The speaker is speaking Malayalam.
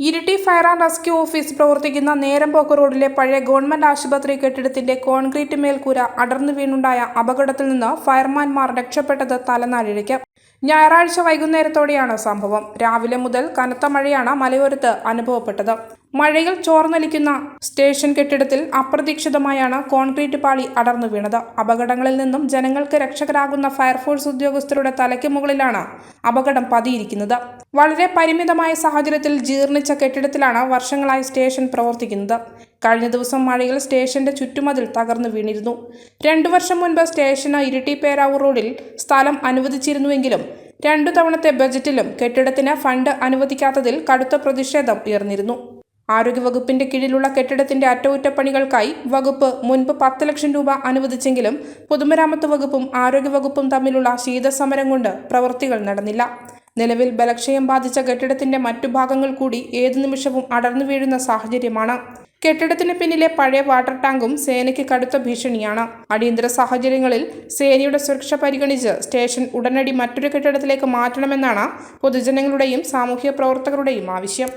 Iritty fire and rescue office പ്രവർത്തിക്കുന്ന നേരമ്പോക്ക് റോഡിലെ പഴയ ഗവൺമെന്റ് ആശുപത്രി കെട്ടിടത്തിന്റെ കോൺക്രീറ്റ് മേൽക്കൂര അടർന്നു വീണുണ്ടായ അപകടത്തിൽ നിന്ന് ഫയർമാൻമാർ രക്ഷപ്പെട്ടത് തലനാരിഴയ്ക്ക്. ഞായറാഴ്ച വൈകുന്നേരത്തോടെയാണ് സംഭവം. രാവിലെ മുതൽ കനത്ത മഴയാണ് മലയോരത്ത് അനുഭവപ്പെട്ടത്. മഴയിൽ ചോർന്നലിക്കുന്ന സ്റ്റേഷൻ കെട്ടിടത്തിൽ അപ്രതീക്ഷിതമായാണ് കോൺക്രീറ്റ് പാളി അടർന്നു വീണത്. അപകടങ്ങളിൽ നിന്നും ജനങ്ങൾക്ക് രക്ഷകരാകുന്ന ഫയർഫോഴ്സ് ഉദ്യോഗസ്ഥരുടെ തലയ്ക്ക് മുകളിലാണ് അപകടം പതിയിരിക്കുന്നത്. വളരെ പരിമിതമായ സാഹചര്യത്തിൽ ജീർണിച്ച കെട്ടിടത്തിലാണ് വർഷങ്ങളായി സ്റ്റേഷൻ പ്രവർത്തിക്കുന്നത്. കഴിഞ്ഞ ദിവസം മഴയിൽ സ്റ്റേഷന്റെ ചുറ്റുമതിൽ തകർന്നു വീണിരുന്നു. രണ്ടു വർഷം മുൻപ് സ്റ്റേഷന് ഇരിട്ടി പേരാവൂർ റോഡിൽ സ്ഥലം അനുവദിച്ചിരുന്നുവെങ്കിലും രണ്ടു തവണത്തെ ബജറ്റിലും കെട്ടിടത്തിന് ഫണ്ട് അനുവദിക്കാത്തതിൽ കടുത്ത പ്രതിഷേധം ഉയർന്നിരുന്നു. ആരോഗ്യവകുപ്പിന്റെ കീഴിലുള്ള കെട്ടിടത്തിന്റെ അറ്റകുറ്റപ്പണികൾക്കായി വകുപ്പ് മുൻപ് പത്ത് ലക്ഷം രൂപ അനുവദിച്ചെങ്കിലും പൊതുമരാമത്ത് വകുപ്പും ആരോഗ്യവകുപ്പും തമ്മിലുള്ള ശീതസമരം കൊണ്ട് പ്രവൃത്തികൾ നടന്നില്ല. നിലവിൽ ബലക്ഷയം ബാധിച്ച കെട്ടിടത്തിന്റെ മറ്റു ഭാഗങ്ങൾ കൂടി ഏതു നിമിഷവും അടർന്നു വീഴുന്ന സാഹചര്യമാണ്. കെട്ടിടത്തിന് പിന്നിലെ പഴയ വാട്ടർ ടാങ്കും സേനയ്ക്ക് കടുത്ത ഭീഷണിയാണ്. അടിയന്തര സാഹചര്യങ്ങളിൽ സേനയുടെ സുരക്ഷ പരിഗണിച്ച് സ്റ്റേഷൻ ഉടനടി മറ്റൊരു കെട്ടിടത്തിലേക്ക് മാറ്റണമെന്നാണ് പൊതുജനങ്ങളുടെയും സാമൂഹ്യ പ്രവർത്തകരുടെയും ആവശ്യം.